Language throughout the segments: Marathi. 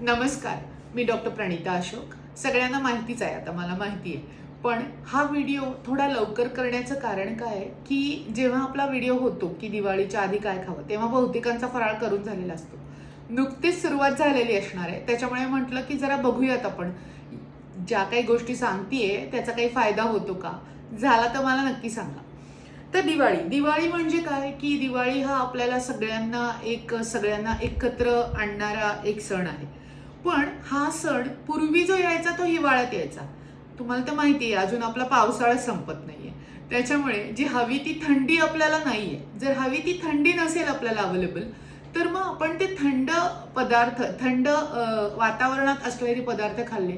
नमस्कार मी डॉक्टर प्रणिता अशोक. सगळ्यांना माहितीच आहे आता मला माहिती आहे. पण हा व्हिडिओ थोडा लवकर करण्याचं कारण काय आहे की जेव्हा आपला व्हिडिओ होतो की दिवाळीच्या आधी काय खावं तेव्हा बहुतेकांचा फराळ करून झालेला असतो. नुकतीच सुरुवात झालेली असणार आहे त्याच्यामुळे म्हटलं की जरा बघूयात आपण. ज्या काही गोष्टी सांगतीये त्याचा काही फायदा होतो का? झाला तर मला नक्की सांगा. तर दिवाळी दिवाळी म्हणजे काय? की दिवाळी हा आपल्याला सगळ्यांना एक सगळ्यांना एकत्र आणणारा एक सण आहे. पण हा सण पूर्वी जो यायचा तो हिवाळ्यात यायचा. तुम्हाला तर माहिती आहे अजून आपला पावसाळा संपत नाहीये. त्याच्यामुळे जी हवी ती थंडी आपल्याला नाहीये. जर हवी ती थंडी नसेल आपल्याला अवेलेबल तर मग आपण ते थंड पदार्थ थंड वातावरणात असलेले पदार्थ खाल्ले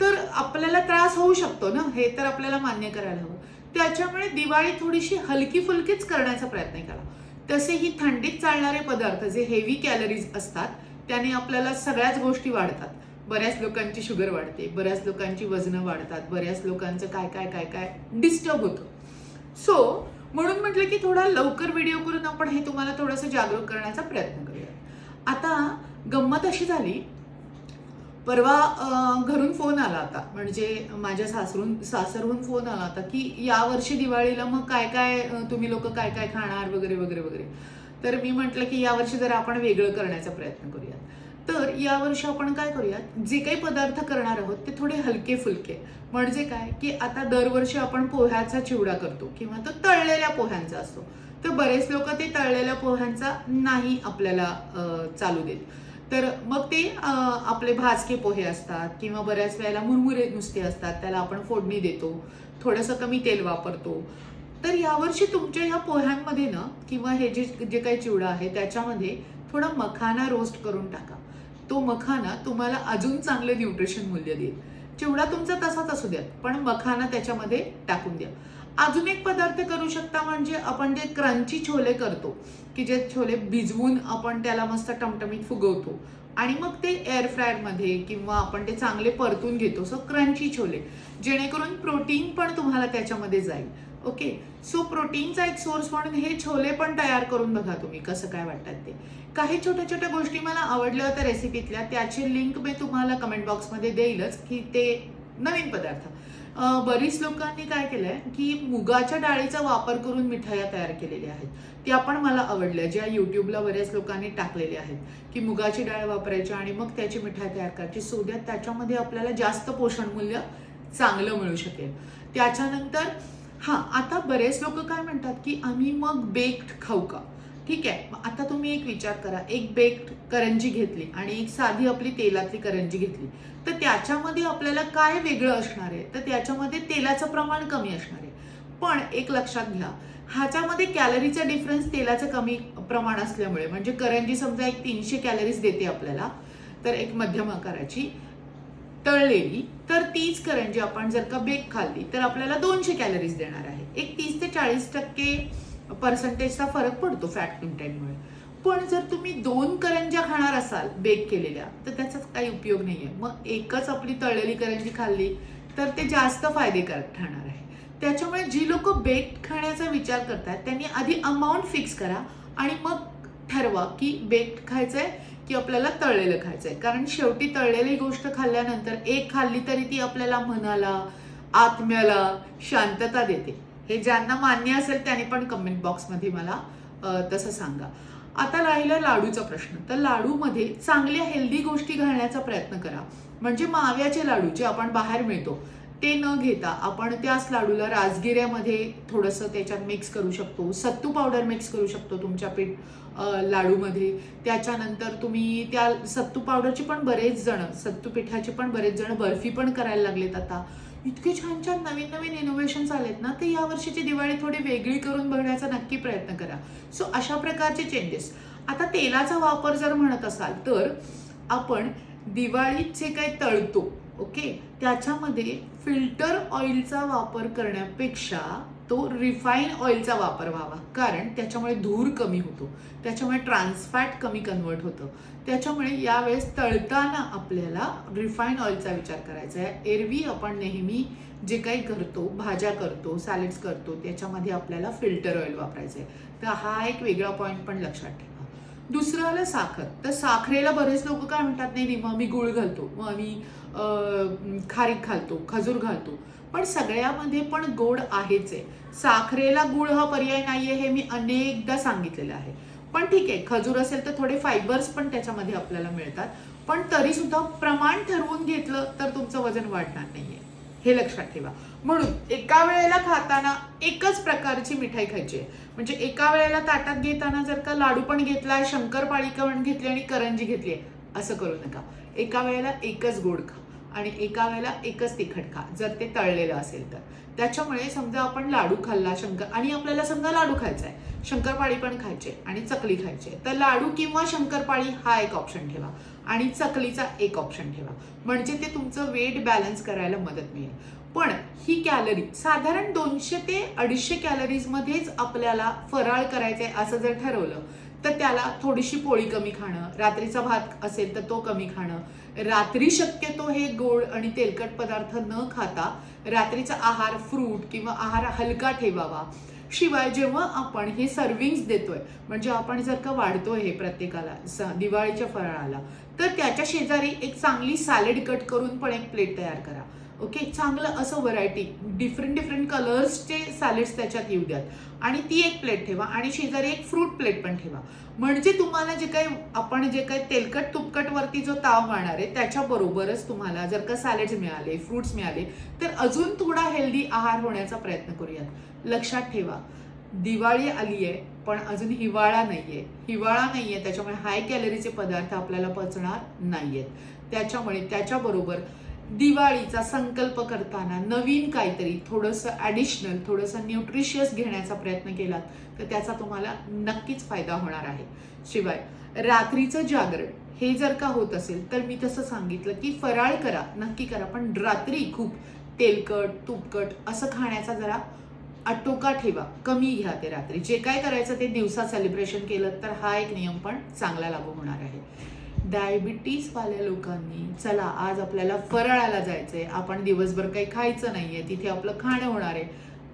तर आपल्याला त्रास होऊ शकतो ना? हे तर आपल्याला मान्य करायला हवं. त्याच्यामुळे दिवाळी थोडीशी हलकी फुलकीच करण्याचा प्रयत्न करा. तसे ही थंडीत चालणारे पदार्थ जे हेवी कॅलरीज असतात त्याने आपल्याला सगळ्याच गोष्टी वाढतात. बऱ्याच लोकांची शुगर वाढते बऱ्याच लोकांची वजनं वाढतात बऱ्याच लोकांचं काय काय काय काय डिस्टर्ब होतं. सो म्हणून म्हटलं की थोडा लवकर व्हिडिओ करून आपण हे तुम्हाला थोडंसं जागरूक करण्याचा प्रयत्न करूया आता गंमत अशी झाली परवा घरून फोन आला आता म्हणजे माझ्या सासरून सासरहून फोन आला होता की या वर्षी दिवाळीला मग काय काय तुम्ही लोक काय काय खाणार वगैरे वगैरे वगैरे. तर मी म्हटलं की यावर्षी जरा आपण वेगळं करण्याचा प्रयत्न करूयात. तर यावर्षी आपण काय करूयात? जे काही पदार्थ करणार आहोत ते थोडे हलके फुलके म्हणजे काय? की आता दरवर्षी आपण पोह्याचा चिवडा करतो किंवा तो तळलेल्या पोह्यांचा असतो. तर बरेच लोक ते तळलेल्या पोह्यांचा नाही आपल्याला चालू देत. तर मग ते आपले भाजके पोहे असतात किंवा बऱ्याच वेळेला मुरमुरे नुसते असतात त्याला आपण फोडणी देतो. थोडंसं कमी तेल वापरतो. तर यावर्षी तुमच्या ह्या पोह्यांमध्ये ना किंवा हे जे जे काही चिवडा आहे त्याच्यामध्ये थोडा मखाना रोस्ट करून टाका. तो मखाना तुम्हाला अजून चांगलं न्यूट्रिशन मूल्य देईल. चिवडा तुमचा तसाच असू द्या पण मखाना त्याच्यामध्ये टाकून द्या. अजून एक पदार्थ करू शकता म्हणजे आपण जे क्रंची छोले करतो की जे छोले भिजवून आपण त्याला मस्त टमटमीत फुगवतो आणि मग ते एअर फ्रायरमध्ये किंवा आपण ते चांगले परतून घेतो सो क्रंची छोले. जेणेकरून प्रोटीन पण तुम्हाला त्याच्यामध्ये जाईल. ओके सो प्रोटीनचा एक सोर्स म्हणून हे छोले पण तयार करून बघा तुम्ही कसं काय वाटतात ते. काही छोट्या छोट्या गोष्टी मला आवडल्या होत्या रेसिपीतल्या त्याची लिंक मी तुम्हाला कमेंट बॉक्समध्ये देईलच की ते नवीन पदार्थ. बरीच लोकांनी काय केलंय की मुगाच्या डाळीचा वापर करून मिठाया तयार केलेल्या आहेत. त्या पण मला आवडल्या ज्या युट्यूबला बऱ्याच लोकांनी टाकलेल्या आहेत की मुगाची डाळ वापरायची आणि मग त्याची मिठाई तयार करायची. सोद्यात त्याच्यामध्ये आपल्याला जास्त पोषण मूल्य चांगलं मिळू शकेल. त्याच्यानंतर हां आता बरेच लोक काय म्हणतात की आम्ही मग बेक्ड खाऊ का? ठीक आहे आता तुम्ही एक विचार करा. एक बेक्ड करंजी घेतली आणि एक साधी आपली तेलातली करंजी घेतली. तर त्याच्यामध्ये आपल्याला काय वेगळं असणार आहे? तर त्याच्यामध्ये तेलाचं प्रमाण कमी असणार आहे. पण एक लक्षात घ्या ह्याच्यामध्ये कॅलरीचा डिफरन्स तेलाचं कमी प्रमाण असल्यामुळे म्हणजे करंजी समजा एक तीनशे कॅलरीज देते आपल्याला तर एक मध्यम आकाराची तळलेली तर तीच करंजी आपण जर का बेक खाल्ली तर आपल्याला दोनशे कॅलरीज देणार आहे. एक तीस ते चाळीस टक्के पर्सेंटेजचा फरक पडतो फॅट कंटेंटमुळे पण जर तुम्ही दोन करंज्या खाणार असाल बेक केलेल्या तर त्याचा काही उपयोग नाही आहे मग एकच आपली तळलेली करंजी खाल्ली तर ते जास्त फायदेकारक ठरणार आहे. त्याच्यामुळे जी लोक बेक खाण्याचा विचार करतात त्यांनी आधी अमाऊंट फिक्स करा आणि मग ठरवा की बेक खायचं आहे की आपल्याला तळलेलं खायचं आहे कारण शेवटी तळलेली गोष्ट खाल्ल्यानंतर एक खाल्ली तरी ती आपल्याला मनाला आत्म्याला शांतता देते. हे ज्यांना मान्य असेल त्यांनी पण कमेंट बॉक्समध्ये मला तसं सांगा. आता राहिला लाडूचा प्रश्न. तर लाडूमध्ये चांगल्या हेल्दी गोष्टी घालण्याचा प्रयत्न करा. म्हणजे माव्याचे लाडू जे आपण बाहेर मिळतो ते न घेता आपण त्याच लाडूला राजगिऱ्यामध्ये थोडंसं त्याच्यात मिक्स करू शकतो. सत्तू पावडर मिक्स करू शकतो तुमच्या पीठ लाडूमध्ये. त्याच्यानंतर तुम्ही त्या सत्तू पावडरची पण बरेच जण सत्तू पिठाची पण बरेच जण बर्फी पण करायला लागलेत आता. इतके छान छान नवीन नवीन इनोव्हेशन्स आलेत ना ते या वर्षीची दिवाळी थोडी वेगळी करून बघण्याचा नक्की प्रयत्न करा. सो अशा प्रकारचे चेंजेस आता तेलाचा वापर जर म्हणत असाल तर आपण दिवाळीत जे काही तळतो ओके? त्याच्यामध्ये फिल्टर ऑइलचा वापर करण्यापेक्षा तो रिफाईन ऑइलचा वापर व्हावा. कारण त्याच्यामुळे धूर कमी होतो. त्याच्यामुळे ट्रान्सफॅट कमी कन्वर्ट होतं. त्याच्यामुळे यावेळेस तळताना आपल्याला रिफाईन ऑइलचा विचार करायचा आहे. एरवी आपण नेहमी जे काही करतो भाज्या करतो सॅलेड्स करतो त्याच्यामध्ये आपल्याला फिल्टर ऑइल वापरायचं आहे. तर हा एक वेगळा पॉईंट पण लक्षात ठेवा. दुसरं आलं साखर. तर साखरेला बरेच लोक काय म्हणतात नाही नाही मग मी गुळ घालतो. मग आम्ही खारीक घालतो खजूर घालतो. पण सगळ्यामध्ये पण गोड आहेच आहे. साखरेला गुळ हा पर्याय नाहीये हे मी अनेकदा सांगितलेलं आहे. पण ठीक आहे खजूर असेल तर थोडे फायबर्स पण त्याच्यामध्ये आपल्याला मिळतात. पण तरी सुद्धा प्रमाण ठरवून घेतलं तर तुमचं वजन वाढणार नाहीये. हे लक्षात ठेवा. म्हणून एका वेळेला खाताना एकच प्रकारची मिठाई खायची आहे. म्हणजे एका वेळेला ताटात घेताना जर का लाडू पण घेतलाय शंकरपाळी पण घेतली आणि करंजी घेतली असं करू नका. एका वेळेला एकच गोड खा आणि एका वेळेला एकच तिखट खा जर ते तळलेलं असेल तर. त्याच्यामुळे समजा आपण लाडू खाल्ला शंकर आणि आपल्याला समजा लाडू खायचा आहे शंकरपाळी पण खायचे आणि चकली खायची तर लाडू किंवा शंकरपाळी हा एक ऑप्शन ठेवा आणि चकलीचा एक ऑप्शन ठेवा. म्हणजे ते तुमचं वेट बॅलन्स करायला मदत मिळेल. पण ही कॅलरी साधारण दोनशे ते अडीचशे कॅलरीज मध्येच आपल्याला फराळ करायचंय असं जर ठरवलं तर त्याला थोडीशी पोळी कमी खाणं रात्रीचा भात असेल तर तो कमी खाणं. रात्री शक्यतो हे गोड आणि तेलकट पदार्थ न खाता रात्रीचा आहार फ्रूट किंवा आहार हलका ठेवावा. शिवाय जेव्हा आपण हे सर्विंग्स देतोय म्हणजे आपण जर का वाढतोय हे प्रत्येकाला स- दिवाळीच्या फराळाला तर त्याच्या शेजारी एक चांगली सॅलेड कट करून पण एक प्लेट तयार करा. ओके चांगलं असं व्हरायटी डिफरंट डिफरंट कलर्सचे सॅलेड्स त्याच्यात येऊ द्यात. आणि ती एक प्लेट ठेवा आणि शेजारी एक फ्रूट प्लेट पण ठेवा. म्हणजे तुम्हाला जे काही आपण जे काही तेलकट तुपकटवरती जो ताव मारणार आहे त्याच्याबरोबरच तुम्हाला जर का सॅलेड्स मिळाले फ्रूट्स मिळाले तर अजून थोडा हेल्दी आहार होण्याचा प्रयत्न करूयात. लक्षात ठेवा. दिवाळी आली आहे पण अजून हिवाळा नाहीये. हिवाळा नाही आहे त्याच्यामुळे हाय कॅलरीचे पदार्थ आपल्याला पचणार नाही आहेत त्याच्यामुळे त्याच्याबरोबर दिवाळीचा संकल्प करताना नवीन काहीतरी थोडंसं ॲडिशनल थोडंसं न्यूट्रिशियस घेण्याचा प्रयत्न केलात तर त्याचा तुम्हाला नक्कीच फायदा होणार आहे. शिवाय रात्रीचं जागरण हे जर का होत असेल तर मी तसं सांगितलं की फराळ करा नक्की करा पण रात्री खूप तेलकट तुपकट असं खाण्याचा जरा आटोका ठेवा कमी घ्या ते रात्री. जे काय करायचं ते दिवसा सेलिब्रेशन केलं तर हा एक नियम पण चांगला लागू होणार आहे. डायबिटीस वाल्या लोकांनी चला आज आपल्याला फराळाला जायचंय. आपण दिवसभर काही खायचं नाहीये. तिथे आपलं खाणं होणार आहे.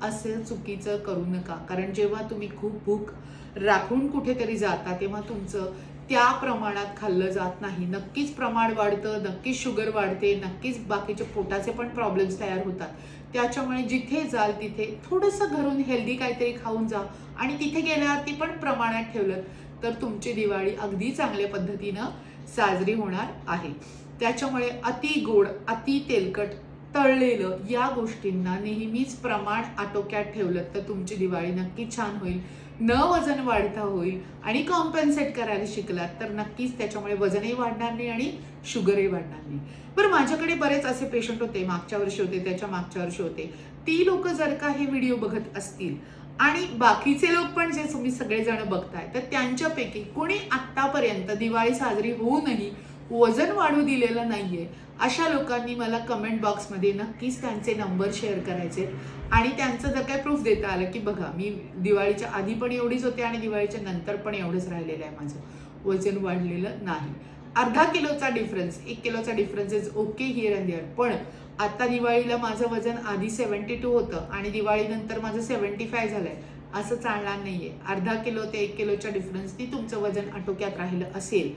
असं चुकीचं करू नका. कारण जेव्हा तुम्ही खूप भूक राखून कुठेतरी जाता तेव्हा तुमचं त्या प्रमाणात खाल्लं जात नाही. नक्कीच प्रमाण वाढतं नक्कीच शुगर वाढते नक्कीच बाकीचे पोटाचे पण प्रॉब्लेम्स तयार होतात. त्याच्यामुळे जिथे जाल तिथे थोडंसं घरून हेल्दी काहीतरी खाऊन जा. आणि तिथे गेल्यावरती पण प्रमाणात ठेवलं तर तुमची दिवाळी अगदी चांगल्या पद्धतीनं साजरी होणार आहे. त्याच्यामुळे अति गोड अति तेलकट तळलेलं या गोष्टींना नेहमीच प्रमाण आटोक्यात ठेवलं तर तुमची दिवाळी नक्की छान होईल. न वजन वाढता होईल आणि कॉम्पन्सेट करायला शिकलात तर नक्कीच त्याच्यामुळे वजनही वाढणार नाही आणि शुगरही वाढणार नाही. बरं माझ्याकडे बरेच असे पेशंट होते मागच्या वर्षी होते त्याच्या मागच्या वर्षी होते. ती लोक जर का हे व्हिडिओ बघत असतील आणि बाकीचे लोक पण जे तुम्ही सगळेजण बघताय तर त्यांच्यापैकी कोणी आत्तापर्यंत दिवाळी साजरी होऊनही वजन वाढू दिलेलं नाहीये अशा लोकांनी मला कमेंट बॉक्समध्ये नक्कीच त्यांचे नंबर शेअर करायचे आणि त्यांचं जर काय प्रूफ देता आलं की बघा मी दिवाळीच्या आधी पण एवढीच होते आणि दिवाळीच्या नंतर पण एवढंच राहिलेलं आहे माझं. वजन वाढलेलं नाही. अर्धा किलोचा डिफरन्स एक किलोचा difference is okay here and here पण आता दिवाळीला माझं वजन आधी सेव्हन्टी टू होतं आणि दिवाळीनंतर माझं सेवन्टी फाय झालंय. असं चालणार नाहीये. अर्धा किलो ते एक किलोच्या डिफरन्सनी तुमचं वजन आटोक्यात राहिलं असेल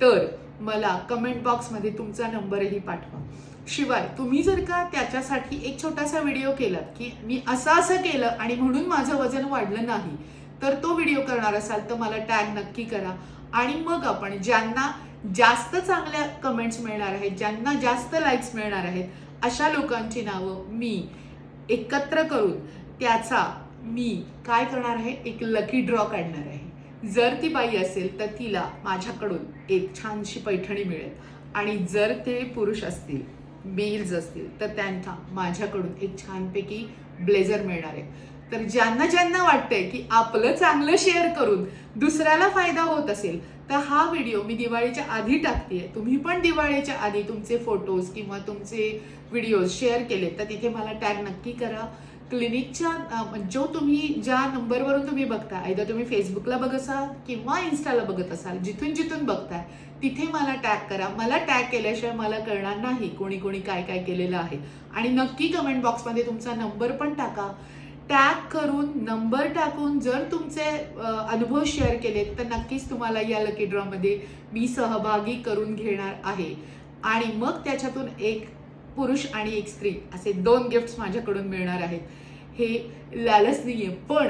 तर मला कमेंट बॉक्समध्ये तुमचा नंबरही पाठवा. शिवाय तुम्ही जर का त्याच्यासाठी एक छोटासा व्हिडिओ केलात की मी असं असं केलं आणि म्हणून माझं वजन वाढलं नाही तर तो व्हिडिओ करणार असाल तर मला टॅग नक्की करा. आणि मग आपण ज्यांना जास्त चांगल्या कमेंट्स मिळणार आहेत ज्यांना जास्त लाईक्स मिळणार आहेत अशा लोकांची नावं मी एकत्र करून त्याचा मी काय करणार आहे? एक लकी ड्रॉ काढणार आहे. जर ती बाई असेल तर तिला माझ्याकडून एक छानशी पैठणी मिळेल. आणि जर ते पुरुष असतील मेल्स असतील तर त्यांना माझ्याकडून एक छानपैकी ब्लेझर मिळणार आहे. तर ज्यांना ज्यांना वाटतंय की आपलं चांगलं शेअर करून दुसऱ्याला फायदा होत असेल तर हा व्हिडिओ मी दिवाळीच्या आधी टाकतेय. तुम्ही पण दिवाळीच्या आधी तुमचे फोटोज किंवा तुमचे व्हिडिओज शेअर केले तर तिथे मला टॅग नक्की करा. क्लिनिकच्या जो तुम्ही ज्या नंबरवरून तुम्ही बघता आयदा तुम्ही फेसबुकला बघत असाल किंवा इन्स्टाला बघत असाल जिथून जिथून बघताय तिथे मला टॅग करा. मला टॅग केल्याशिवाय मला कळणार नाही कोणी कोणी काय काय केलेलं आहे. आणि नक्की कमेंट बॉक्समध्ये तुमचा नंबर पण टाका. टॅग करून नंबर टाकून जर तुमचे अनुभव शेअर केलेत तर नक्कीच तुम्हाला या लकी ड्रॉमध्ये मी सहभागी करून घेणार आहे. आणि मग त्याच्यातून एक पुरुष आणि एक स्त्री असे दोन गिफ्ट्स माझ्याकडून मिळणार आहेत. हे लालच पण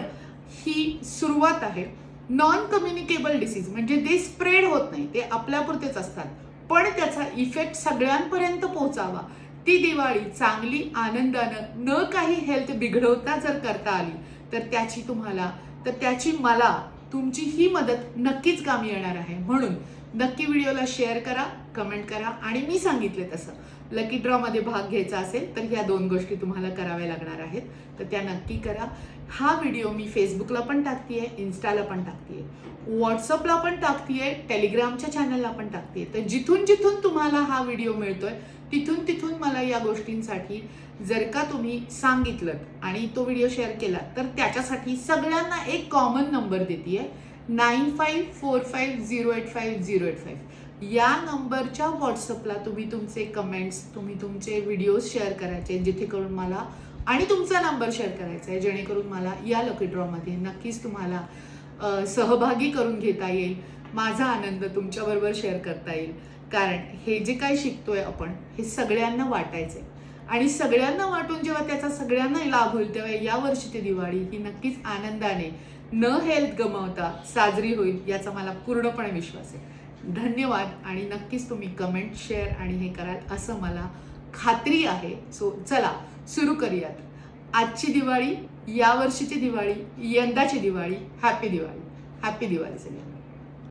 ही सुरुवात आहे. नॉन कम्युनिकेबल डिसीज म्हणजे ते स्प्रेड होत नाही ते आपल्यापुरतेच असतात. पण त्याचा इफेक्ट सगळ्यांपर्यंत पोहोचावा. ती दिवाळी चांगली आनंदानं न काही हेल्थ बिघडवता जर करता आली तर त्याची तुम्हाला तर त्याची मला तुमची ही मदत नक्कीच कामी येणार आहे. म्हणून नक्की व्हिडिओला शेअर करा कमेंट करा आणि मी सांगितले तसं. लकी ड्रॉमध्ये भाग घ्यायचा असेल तर ह्या दोन गोष्टी तुम्हाला कराव्या लागणार आहेत. तर त्या नक्की करा. हा व्हिडिओ मी फेसबुकला पण टाकतीये इन्स्टाला पण टाकतीये व्हॉट्सअपला पण टाकतीये टेलिग्रामच्या चॅनलला पण टाकतीये. तर जिथून जिथून तुम्हाला हा व्हिडिओ मिळतोय तिथून तिथून मला या गोष्टींसाठी जर का तुम्ही सांगितलं आणि तो व्हिडिओ शेअर केला तर त्याच्यासाठी सगळ्यांना एक कॉमन नंबर देते nine five four five zero eight five zero eight five या नंबरच्या व्हॉट्सअपला तुम्ही तुमचे कमेंट्स तुम्ही तुमचे व्हिडिओज शेअर करायचे जिथे करून मला आणि तुमचा नंबर शेअर करायचा आहे जेणेकरून मला या लकी ड्रॉमध्ये नक्कीच तुम्हाला सहभागी करून घेता येईल माझा आनंद तुमच्याबरोबर शेअर करता येईल कारण हे जे काही शिकतोय आपण हे सगळ्यांना वाटायचंय आणि सगळ्यांना वाटून जेव्हा त्याचा सगळ्यांना लाभ होईल तेव्हा या वर्षीची दिवाळी ही नक्कीच आनंदाने न हेल्थ गमावता साजरी होईल याचा मला पूर्णपणे विश्वास आहे. धन्यवाद आणि नक्कीच तुम्ही कमेंट शेअर आणि हे कराल असं मला खात्री आहे. सो चला सुरू करूयात. आजची दिवाळी या वर्षीची दिवाळी यंदाची दिवाळी हॅपी दिवाळी. हॅपी दिवाळी सगळ्यांना